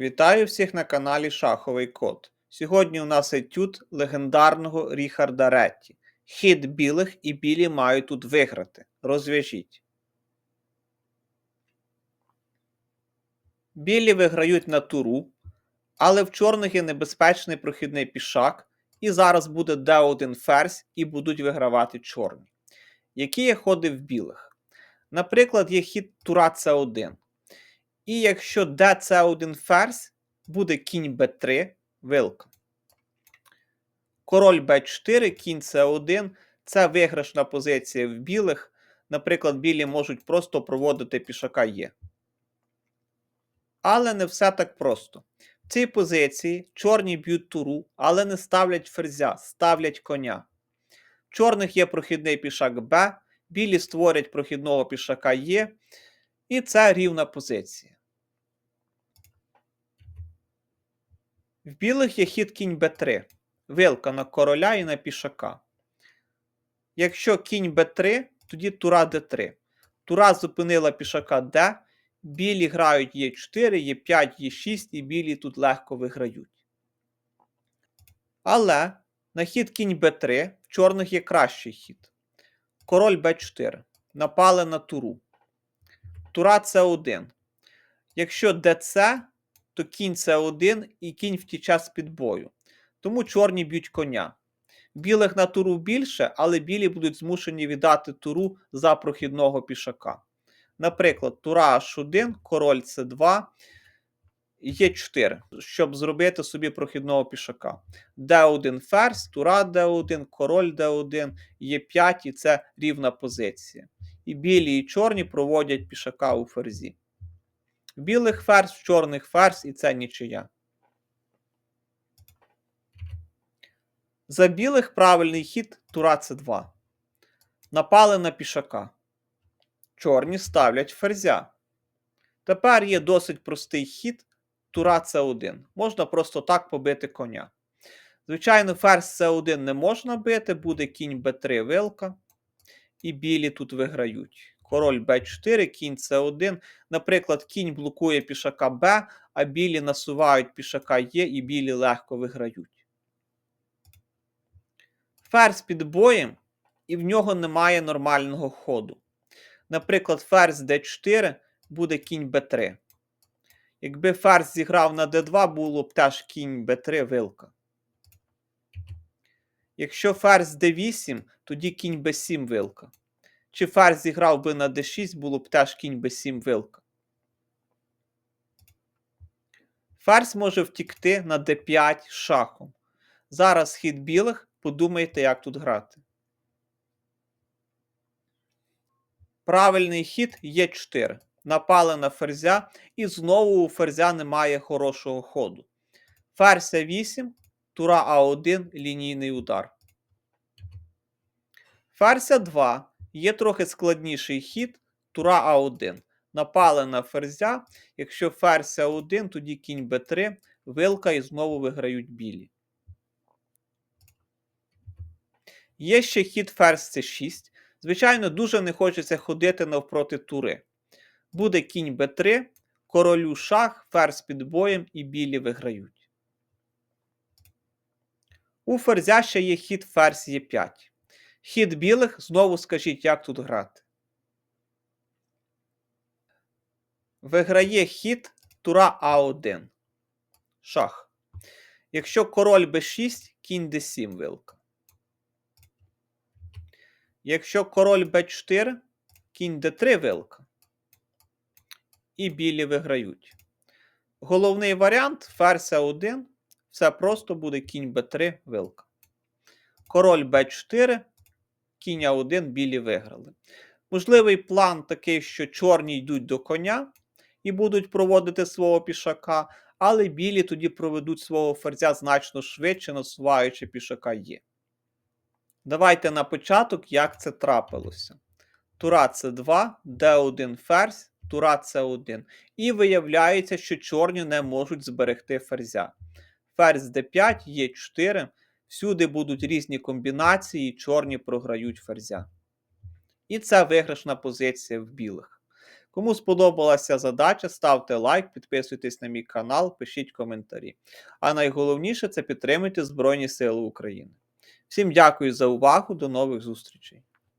Вітаю всіх на каналі Шаховий Код. Сьогодні у нас етюд легендарного Ріхарда Ретті. Хід білих і білі мають тут виграти. Розв'яжіть. Білі виграють на туру, але в чорних є небезпечний прохідний пішак, і зараз буде d1 ферзь і будуть вигравати чорні. Які є ходи в білих? Наприклад, є хід тура c1. І якщо dc1 ферзь, буде кінь b3, вилка. Король b4, кінь c1 це виграшна позиція в білих. Наприклад, білі можуть просто проводити пішака Є. Але не все так просто. В цій позиції чорні б'ють туру, але не ставлять ферзя, ставлять коня. В чорних є прохідний пішак Б, білі створять прохідного пішака Є, і це рівна позиція. В білих є хід кінь Б3, вилка на короля і на пішака. Якщо кінь Б3, тоді тура Д3. Тура зупинила пішака Д, білі грають Е4, Е5, Е6 і білі тут легко виграють. Але на хід кінь Б3 в чорних є кращий хід. Король Б4. Напали на туру. Тура С1. Якщо ДЦ, то кінь С1 і кінь втіче з під бою. Тому чорні б'ють коня. Білих на туру більше, але білі будуть змушені віддати туру за прохідного пішака. Наприклад, тура H1, король С2, Е4, щоб зробити собі прохідного пішака. Д1 ферзь, тура Д1, король Д1, Е5, і це рівна позиція. І білі, і чорні проводять пішака у ферзі. Білих ферзь, чорних ферзь, і це нічия. За білих правильний хід тура С2. Напали на пішака. Чорні ставлять ферзя. Тепер є досить простий хід тура С1. Можна просто так побити коня. Звичайно, ферзь С1 не можна бити, буде кінь Б3 вилка. І білі тут виграють. Король Б4, кінь С1. Наприклад, кінь блокує пішака Б, а білі насувають пішака Є, і білі легко виграють. Ферзь під боєм, і в нього немає нормального ходу. Наприклад, ферзь d4 буде кінь b3. Якби ферзь зіграв на d2, було б теж кінь b3 вилка. Якщо ферзь d8, тоді кінь b7 вилка. Чи ферзь зіграв би на d6, було б теж кінь b7 вилка. Ферзь може втікти на d5 шахом. Зараз хід білих, подумайте, як тут грати. Правильний хід є 4. Напали на ферзя, і знову у ферзя немає хорошого ходу. Ферзь 8, тура А1, лінійний удар. Ферзь 2 є трохи складніший хід, тура А1. Напали на ферзя. Якщо ферзь А1, тоді кінь Б3, вилка і знову виграють білі. Є ще хід ферзь С6. Звичайно, дуже не хочеться ходити навпроти тури. Буде кінь Б3, королю шах, ферзь під боєм і білі виграють. У ферзя ще є хід ферзь Е5. Хід білих, знову скажіть, як тут грати. Виграє хід тура А1. Шах. Якщо король Б6, кінь Д7 вилка. Якщо король Б4, кінь Д3 вилка. І білі виграють. Головний варіант ферзь 1 Все просто буде кінь Б3 вилка. Король Б4, кінь А1, білі виграли. Можливий план такий, що чорні йдуть до коня і будуть проводити свого пішака, але білі тоді проведуть свого ферзя значно швидше, насуваючи пішака Є. Давайте на початок, як це трапилося. Тура С2, Д1 ферзь, Тура С1. І виявляється, що чорні не можуть зберегти ферзя. Ферзь Д5, Е4. Всюди будуть різні комбінації, чорні програють ферзя. І це виграшна позиція в білих. Кому сподобалася задача, ставте лайк, підписуйтесь на мій канал, пишіть коментарі. А найголовніше це підтримуйте Збройні Сили України. Всім дякую за увагу, до нових зустрічей.